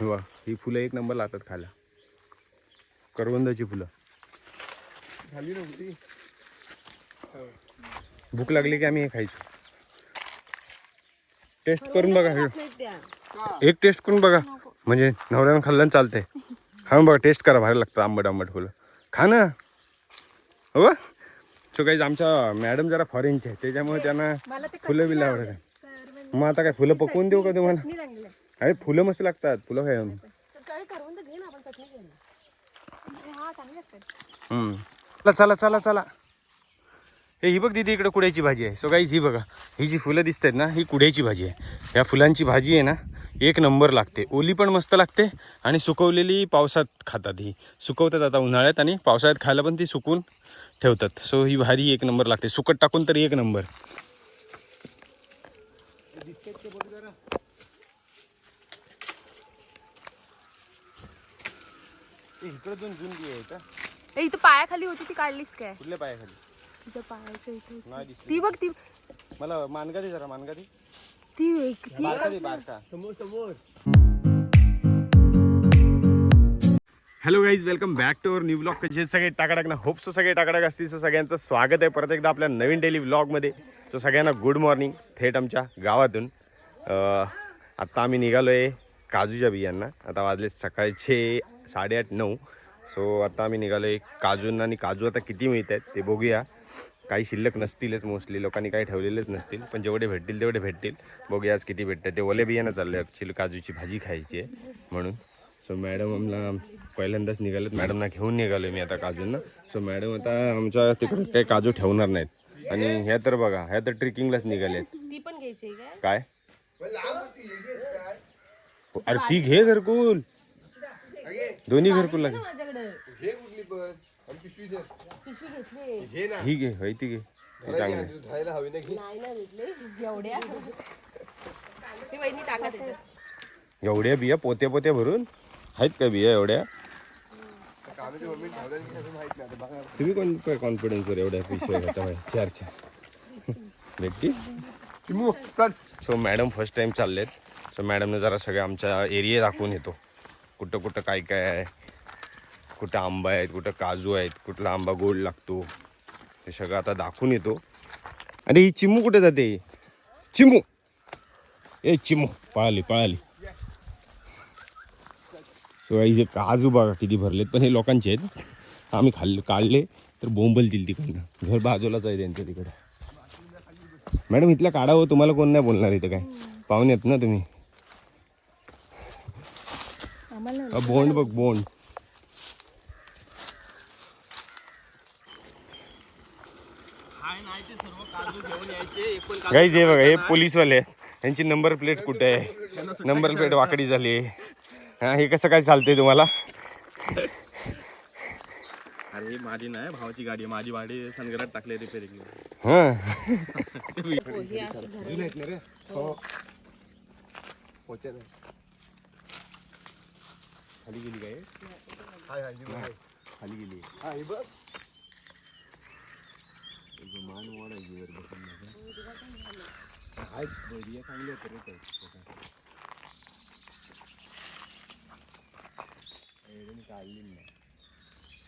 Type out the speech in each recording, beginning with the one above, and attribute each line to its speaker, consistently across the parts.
Speaker 1: वा ही फुलं एक नंबर लागतात खायला. करवंदाची फुलं.
Speaker 2: झाली नव्हती
Speaker 1: भूक लागली की आम्ही हे खायचो. टेस्ट करून बघा. हे एक टेस्ट करून बघा. म्हणजे नवऱ्यानं खाल्लं ना चालतंय. खाऊन बघा टेस्ट करा भारी लागतं आंबट आंबट फुलं. खा ना. हो सो काही आमच्या मॅडम जरा फॉरेनचे त्याच्यामुळे त्यांना फुलं बिलं आवडत. मग आता काय फुलं पकवून देऊ का तुम्हाला. अरे फुलं मस्त लागतात फुलं
Speaker 3: हा
Speaker 1: हम्म. चला चला चला चला. हे ही बघ दीदी इकडे कुड्याची भाजी आहे. सो गाईज ही बघा ही जी फुलं दिसत आहेत ना ही कुड्याची भाजी आहे. या फुलांची भाजी आहे ना एक नंबर लागते. ओली पण मस्त लागते आणि सुकवलेली पावसात खातात ही. सुकवतात आता उन्हाळ्यात आणि पावसाळ्यात खायला पण ती सुकून ठेवतात. सो ही भारी एक नंबर लागते. सुकट टाकून तरी एक नंबर. इकडे दोन जून आहे का
Speaker 3: ए इथं पायाखाली होती ती काढलीस काय?
Speaker 1: कुठल्या पायाखाली?
Speaker 3: तिच्या पायाच्या इथे होती.
Speaker 1: नाही दिसली.
Speaker 3: ती बघ ती
Speaker 1: मला मानगा दे जरा मानगा दे.
Speaker 3: ती एक ती
Speaker 1: बारका दे बारका.
Speaker 2: समोर समोर.
Speaker 1: Hello guys welcome back to our new blog कसे आहेत सगळे टाकाटाक ना होप सो सगळे टाकाटाक असतील सो सगळ्यांचं स्वागत आहे. परत एकदा आपल्या नवीन डेली व्लॉगमध्ये सो सगळ्यांना गुड मॉर्निंग थेट आमच्या गावातून. अं, आत्ता आम्ही निघालो आहे काजूच्या बियांना. आता वाजले सकाळचे साडेआठ नऊ. सो आता आम्ही निघालो आहे काजूंना आणि काजू आता किती मिळत आहेत ते बघूया. काही शिल्लक नसतीलच मोस्टली लोकांनी काही ठेवलेलेच नसतील पण जेवढे भेटतील तेवढे भेटतील. बघूया आज किती भेटतात ते ओले बियाणं चाललं आहे ॲक्च्युली काजूची भाजी खायची आहे म्हणून. सो मॅडम आम्हाला पहिल्यांदाच निघालेत. मॅडमना घेऊन निघालो मी आता काजूंना. सो मॅडम आता आमच्या तिकडे काही काजू ठेवणार नाहीत. आणि ह्या तर बघा ह्या तर ट्रेकिंगलाच निघालेत.
Speaker 3: ती पण घ्यायची आहे काय?
Speaker 1: काय? अरे ती घे घरकुल. दोन्ही घरकुल लागे
Speaker 3: माझ्याकडे.
Speaker 2: हे कुठली पण. आणि पिशवी दे
Speaker 3: पिशवी घेतली.
Speaker 2: घे ना.
Speaker 1: ही घे होय ती घे. चांगली आहे.
Speaker 2: तू खायला हवी ना घे.
Speaker 3: नाही ना घेतले. एवढ्या. ती वहिनी टाका त्याच्यात
Speaker 1: एवढ्या बिया पोत्या पोत्या भरून? आहेत का बिया एवढ्या? तुम्ही कोण काय कॉन्फिडन्सवर एवढ्या पिशव्या घेता? चार चार. भेटती सो मॅडम फर्स्ट टाइम चाललेत. सो मॅडमने जरा सगळं आमचा एरिया दाखवून येतो. कुठं कुठं काय काय आहे? कुठं आंबा आहेत कुठं काजू आहेत कुठला आंबा गोड लागतो? ते सगळं आता दाखवून येतो. अरे ही चिमू कुठे जाते? चिमू! ए चिमू पळाली पळाली. सो हे काजू बघा किती भरलेत पण हे लोकांचे आहेत. आम्ही खाल्ले काढले तर बोंबलतील तिकडनं. घर बाजूलाच आहे त्यांच्या तिकडं. मॅडम इथल्या काढावं हो, तुम्हाला कोण नाही बोलणार इथं काय? पाहुणे आहेत ना तुम्ही?
Speaker 3: आम्हाला
Speaker 1: बोंड बघ बोंड. गाईज हे बघा हे पोलीसवाले आहेत. यांची नंबर प्लेट कुठे आहे? नंबर प्लेट वाकडी झाली हा हे कसं काय चालतंय तुम्हाला?
Speaker 4: अरे माझी नाही भावाची गाडी आहे. माझी गाडी सनगरात टाकले रिपेअरिंग
Speaker 1: हां.
Speaker 2: आहे.
Speaker 1: खाली गेली काय
Speaker 2: हाय हाय हाय.
Speaker 1: खाली गेली
Speaker 2: हा हे बघ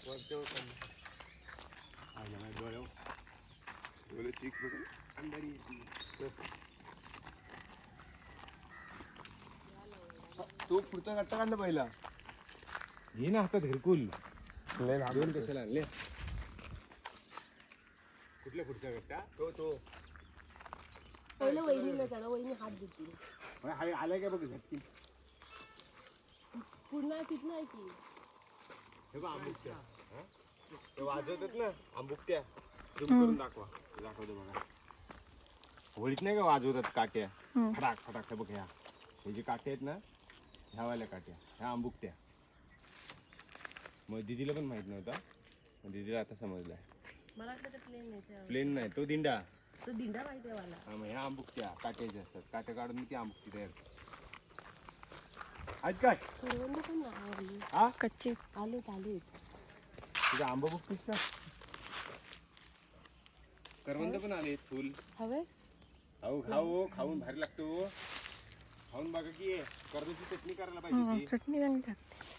Speaker 2: वरच्यावर खाली. हा, या नाही डोळ्यावर. डोळे चीक बघ. अंधारी येते. चल. हा, तो पुढचा कट्टा काढला पहिला
Speaker 1: घे ना हातात घरकुल.
Speaker 2: लय
Speaker 1: दोन कशाला? आणले कुठल्या पुढच्या गट्टा?
Speaker 2: तो तो.
Speaker 3: पहिलं वहिनीला वहिनी हात देतील
Speaker 1: हाय आलाय काय बघ झटकी?
Speaker 3: पुन्हा तिथं आहे की?
Speaker 1: हे बघ आंबुकट्या. हा? ते वाजवतात ना आंबुकट्या. झूम करून दाखवा. दाखवतो बघा. होळीत नाही का वाजवतात काट्या? फटाक फटाक. हे बघ ह्या. हे जे काट्या आहेत ना ह्या वाल्या काट्या ह्या आंबुकट्या. मग दिदीला पण माहीत नव्हता. मग दिदीला आता समजलाय.
Speaker 3: मला वाटलं ते प्लेन न्यायचं
Speaker 1: प्लेन नाही तो दिंडा.
Speaker 3: तो दिंडा माहिती आहे मला.
Speaker 1: हा मग ह्या आंबुकट्या काट्याच्या असतात. काट्या काढून मी ती आंबुकटी तयार. आहेत काय
Speaker 3: करवंद पण आली
Speaker 1: हा?
Speaker 3: कच्चे. आले आले
Speaker 1: तुझं आंबा बघतोस का? करवंद पण आले फुल.
Speaker 3: हवे?
Speaker 1: खाऊ खाऊ खाऊन भारी लागतो खाऊन बघा की कर्जाची चटणी करायला पाहिजे.
Speaker 3: चटणी चांगली लागते.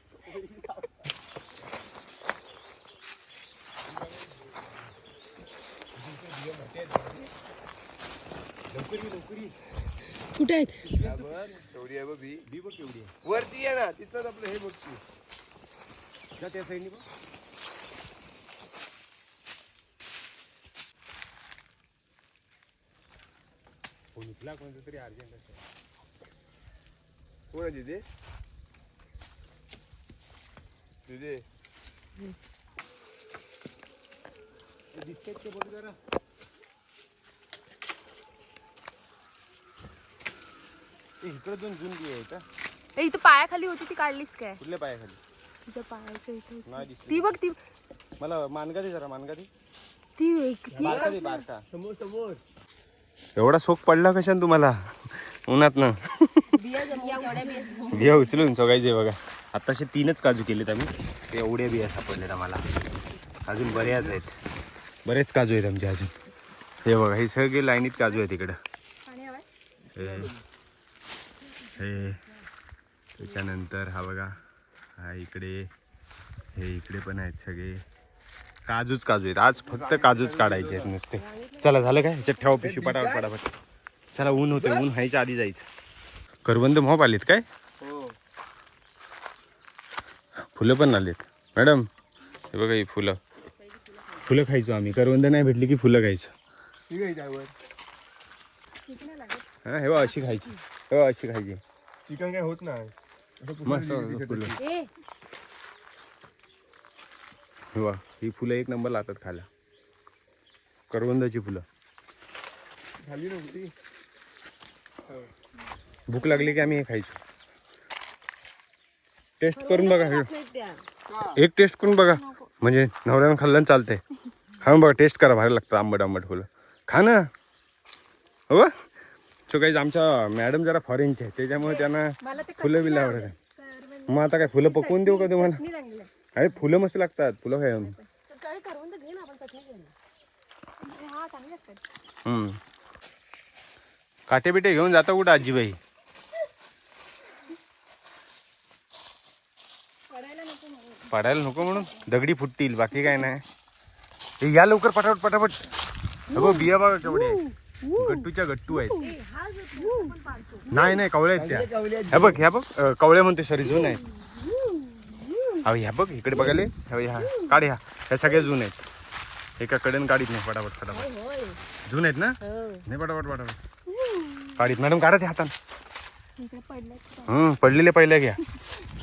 Speaker 3: कुठे आहेत?
Speaker 2: तेवढी आहे बघ बी
Speaker 1: बी बघ केवढी आहे.
Speaker 2: वरती आहे ना तिथं आपलं हे बघ तू.
Speaker 1: जा त्या साईडनी बघ. फोन उचला कोणतं तरी अर्जंट असेल.
Speaker 2: कोण आहे तिथे तिथे
Speaker 1: दिसतेत ते बघ जरा? इकडं दोन जून बी आहे
Speaker 3: ए, इथं पायाखाली होती ती काढलीस काय?
Speaker 1: कुठल्या पायाखाली?
Speaker 3: तिच्या पायाच्या इथे होती.
Speaker 1: नाही दिसली.
Speaker 3: ती बघ ती
Speaker 1: मला मानगा दे जरा मानगा दे.
Speaker 3: ती एक ती
Speaker 1: बारका दे बारका.
Speaker 2: समोर समोर.
Speaker 1: एवढा शोक पडला कशाने तुम्हाला? उन्हात ना
Speaker 3: बिया
Speaker 1: उचलून सगळ्याचे बघा. आताशे तीनच काजू केलेत आम्ही. ते एवढ्या बिया सापडलेत आम्हाला. अजून बऱ्याच आहेत. बरेच काजू आहेत आमचे अजून. हे बघा हे सगळे लाईनीत काजू आहेत इकडं.
Speaker 3: पाणी
Speaker 1: हे त्याच्यानंतर हा बघा हा इकडे हे इकडे पण आहेत सगळे. काजूच काजू आहेत. आज फक्त काजूच काढायचे आहेत नुसते. चला झालं काय? ह्याच्यात ठेवा पिशवी पटापट पटापट. चला ऊन होते ऊन व्हायच्या आधी जायचं. करवंद मोप आलेत काय?
Speaker 2: हो
Speaker 1: फुलं पण आलेत. मॅडम हे बघा ही फुलं. फुलं खायचो आम्ही. करवंद नाही भेटली की फुलं खायचं. हा हे बघा अशी खायची. हे बघा अशी खायची.
Speaker 2: चिकन काय होत नाही. असं कुठं
Speaker 1: मस्त
Speaker 2: दिली ती
Speaker 1: फुलं.
Speaker 2: छोटी.
Speaker 3: ए.
Speaker 1: हे बघा ही फुलं एक नंबर लागतात खायला. करवंदाची फुलं.
Speaker 2: खाल्ली नव्हती.
Speaker 1: भूक लागली की आम्ही हे खायचो. टेस्ट करून बघा. हे. एक टेस्ट करून बघा. म्हणजे नवऱ्यानं खाल्लं ना चालतंय. खाऊन बघा टेस्ट करा. भारी लागतं आंबट आंबट फुलं. खा ना. हो? सो काही आमच्या मॅडम जरा फॉरेनचे आहे त्याच्यामुळे त्यांना फुलं बिलं आवडत आहे. मग आता काय फुलं पकवून देऊ का तुम्हाला. अरे फुलं मस्त लागतात फुलं
Speaker 3: हा
Speaker 1: हम्म. काटे बिटे घेऊन जाता कुठं आजीबाई?
Speaker 3: पडायला नको म्हणून.
Speaker 1: दगडी फुटतील बाकी काय नाही. या लवकर पटापट पटापट. बघ बिया बघा केवढे. गट्टूच्या गट्टू आहेत.
Speaker 3: हा
Speaker 1: नाही नाही कवळे आहेत त्या. ह्या बघ ह्या बघ अं, कवळे म्हणते सॉरी जून आहेत. अहो ह्या बघ इकडे बघायला. ह्या ह्या काढ ह्या. ह्या सगळ्या जून आहेत. एका कडेन काढीत नाही पटापट पटापट.
Speaker 3: होय
Speaker 1: जून आहेत ना? नाही पटापट पटापट. काढीत. मॅडम काढा ते हातान.
Speaker 3: इकडे पडलं
Speaker 1: हम्म पडलेले पहिल्या घ्या.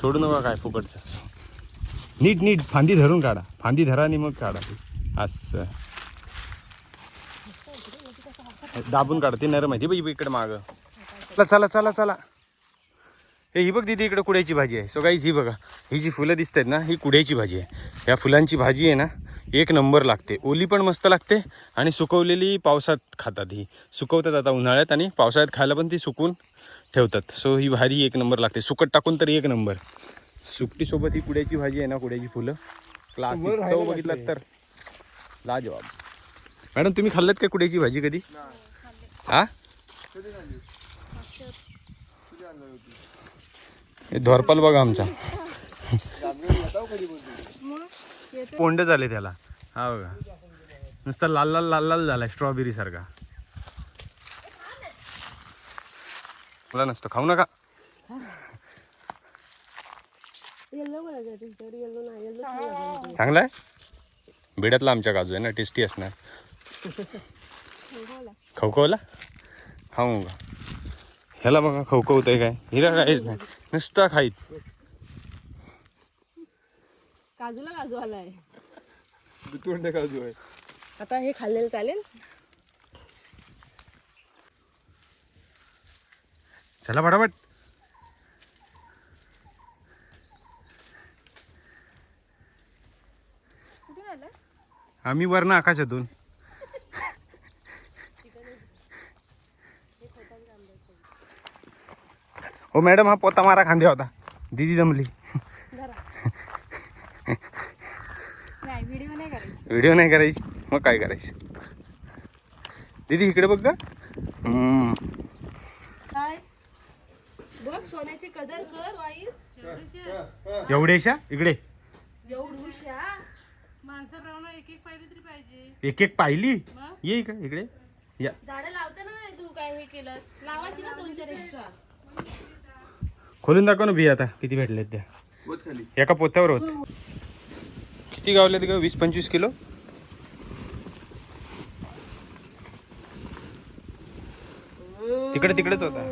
Speaker 1: सोडू नका काय फुकटचं. नीट नीट फांदी धरून काढा. फांदी धरा आणि मग काढा. असं. दाबून काढा ती नरम आहे ती बघ इकडे माग. चला चला चला चला. हे ही बघ दिदी इकडे कुड्याची भाजी आहे. सो काहीच ही बघा ही जी फुलं दिसत आहेत ना ही कुड्याची भाजी आहे. ह्या फुलांची भाजी आहे ना एक नंबर लागते. ओली पण मस्त लागते आणि सुकवलेली पावसात खातात ही. सुकवतात आता उन्हाळ्यात आणि पावसाळ्यात खायला पण ती सुकून ठेवतात. सो ही भाजी एक नंबर लागते. सुकट टाकून तरी एक नंबर. सुकटीसोबत ही कुड्याची भाजी आहे ना कुड्याची फुलं. क्लासिक चव बघितलात तर. लाजवाब. मॅडम तुम्ही खाल्लात का कुड्याची भाजी कधी? हा हे धोरपाल बघा आमचा पोंड झाले त्याला. हा बघा. नुसता लाल लाल लाल लाल झालाय स्ट्रॉबेरी सारखा. मला नसतं खाऊ नका. चांगला आहे बिड्यातला आमच्या काजू आहे ना टेस्टी असणार. खवखवला? खाऊ का ह्याला बघा खवखवत आहे काय. हिरा काहीच नाही. नुसता खाईत.
Speaker 3: काजूला काजू आलाय.
Speaker 2: दुतोंड काजू आहे.
Speaker 3: आता हे खाल्लेलं चालेल.
Speaker 1: चला फटाफट आम्ही वरनं आकाशातून. हो मॅडम हा पोता मारा खांद्या होता. दिदी जमली.
Speaker 3: नाही व्हिडिओ नाही करायची.
Speaker 1: व्हिडिओ नाही करायची. मग काय करायचं? दीदी इकडे बघ का.
Speaker 3: काय? बघ सोन्याची कदर कर वाईच
Speaker 1: एवढेशा इकडे.
Speaker 3: एवढूशा
Speaker 5: एक एक पाहिली तरी पाहिजे.
Speaker 1: एक एक पाहिली? ये का इकडे. या.
Speaker 3: झाडं लावते ना तू काय हे केलंस? लावायची ना दोन चार एक्स्ट्रा
Speaker 1: खोलून दाखव ना बिया आता किती भेटलेत त्या. एका पोत्यावर होत. किती गावलेत ग? वीस पंचवीस किलो? तिकडे तिकडेच होता.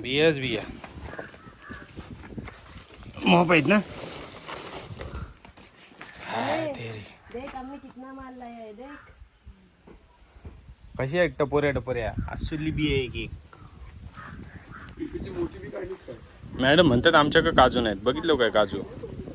Speaker 1: बियाच बिया. मोप आहेत ना? हाय तेरी.
Speaker 3: देख आम्ही कितना माल लाया देख.
Speaker 1: कशी आहे टपोऱ्या टपोऱ्या? असुली बी आहे एक एक मॅडम म्हणतात आमच्याकडे काजू नाहीत. बघितलं काय काजू?